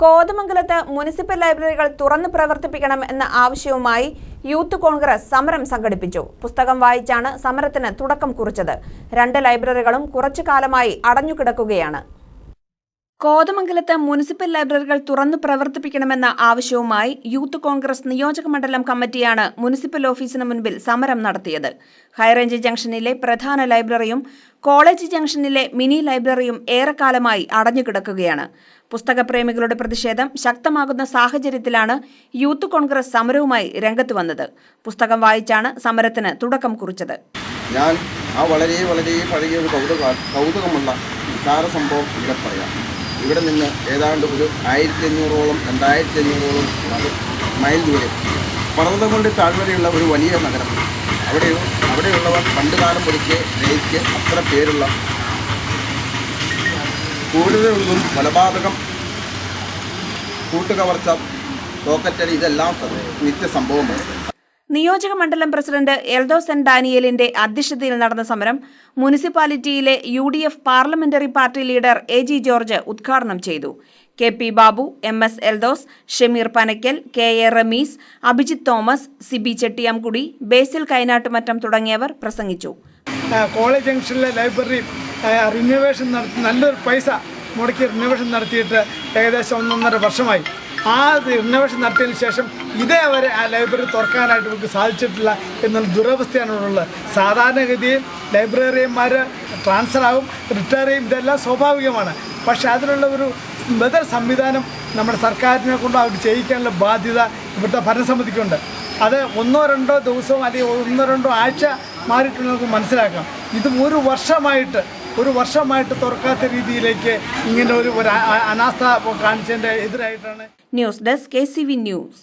കോതമംഗലത്ത് മുനിസിപ്പൽ ലൈബ്രറികൾ തുറന്നു പ്രവർത്തിപ്പിക്കണം എന്ന ആവശ്യവുമായി യൂത്ത് കോൺഗ്രസ് സമരം സംഘടിപ്പിച്ചു. പുസ്തകം വായിച്ചാണ് സമരത്തിന് തുടക്കം കുറിച്ചത്. രണ്ട് ലൈബ്രറികളും കുറച്ചു കാലമായി അടഞ്ഞുകിടക്കുകയാണ്. കോതമംഗലത്ത് മുനിസിപ്പൽ ലൈബ്രറികൾ തുറന്നു പ്രവർത്തിപ്പിക്കണമെന്ന ആവശ്യവുമായി യൂത്ത് കോൺഗ്രസ് നിയോജക മണ്ഡലം കമ്മിറ്റിയാണ് മുനിസിപ്പൽ ഓഫീസിന് മുൻപിൽ സമരം നടത്തിയത്. ഹൈറേഞ്ച് ജംഗ്ഷനിലെ പ്രധാന ലൈബ്രറിയും കോളേജ് ജംഗ്ഷനിലെ മിനി ലൈബ്രറിയും ഏറെക്കാലമായി അടഞ്ഞുകിടക്കുകയാണ്. പുസ്തകപ്രേമികളുടെ പ്രതിഷേധം ശക്തമാകുന്ന സാഹചര്യത്തിലാണ് യൂത്ത് കോൺഗ്രസ് സമരവുമായി രംഗത്ത് വന്നത്. പുസ്തകം വായിച്ചാണ് സമരത്തിന് തുടക്കം കുറിച്ചത്. ഞാൻ ആ വളരെ വളരെ പഴകിയ ഒരു കൗതുക കൗതുകമുള്ള സംഭവം ഇവിടെ പറയാം. ഇവിടെ നിന്ന് ഏതാണ്ട് ഒരു ആയിരത്തി അഞ്ഞൂറോളം രണ്ടായിരത്തി അഞ്ഞൂറോളം മൈൽ ദൂരെ. പർവതം താഴ്വരയുള്ള ഒരു വലിയ നഗരം. അവിടെ അവിടെയുള്ളവർ പണ്ട് കാലം മുതൽക്ക് രയിക്ക് അത്ര പേരുള്ള കൂടുതലൊന്നും കൊലപാതകം കൂട്ടുകവർച്ച തോക്കറ്റടി ഇതെല്ലാം നിത്യ സംഭവമാണ്. നിയോജക മണ്ഡലം പ്രസിഡന്റ് എൽദോസ് എൻ ഡാനിയലിന്റെ അധ്യക്ഷതയിൽ നടന്ന സമരം മുനിസിപ്പാലിറ്റിയിലെ U D F parliamentary party leader A G George ഉദ്ഘാടനം ചെയ്തു. K P Babu M S Eldhose Shameer Panakkal K A Ramees Abhijith Thomas Sibi Chettiyamkudi Basil Kainattumattam തുടങ്ങിയവർ പ്രസംഗിച്ചു. കോളേജ് ജംഗ്ഷനിലെ ലൈബ്രറി റിന്യൂവേഷൻ നടത്തി നല്ലൊരു പൈസ മുടക്കി റിനോവേഷൻ നടത്തിയിട്ട് ഏകദേശം ഒന്നൊന്നര വർഷമായി. ആ റിനോവേഷൻ നടത്തിയതിന് ശേഷം ഇതേ അവരെ ആ ലൈബ്രറി തുറക്കാനായിട്ട് നമുക്ക് സാധിച്ചിട്ടില്ല എന്നുള്ള ദുരവസ്ഥയാണ് ഉള്ളത് സാധാരണഗതിയിൽ ലൈബ്രറിയന്മാർ ട്രാൻസ്ഫർ ആകും റിട്ടയർ ചെയ്യും. ഇതെല്ലാം സ്വാഭാവികമാണ്. പക്ഷേ അതിനുള്ള ഒരു ബദൽ സംവിധാനം നമ്മുടെ സർക്കാരിനെ കൊണ്ട് അവർ ചെയ്യിക്കാനുള്ള ബാധ്യത ഇവിടുത്തെ ഭരണസമിതിക്കുണ്ട്. അത് ഒന്നോ രണ്ടോ ദിവസവും അല്ലെങ്കിൽ ഒന്നോ രണ്ടോ ആഴ്ച മാറിയിട്ട് നമുക്ക് മനസ്സിലാക്കാം. ഇത് ഒരു വർഷമായിട്ട് ഒരു വർഷമായിട്ട് തുറക്കാത്ത രീതിയിലേക്ക് ഇങ്ങനെ ഒരു അനാസ്ഥ കാണിച്ചതിന്റെ എതിരായിട്ടാണ് ന്യൂസ് ഡെസ്ക് കെ ന്യൂസ്.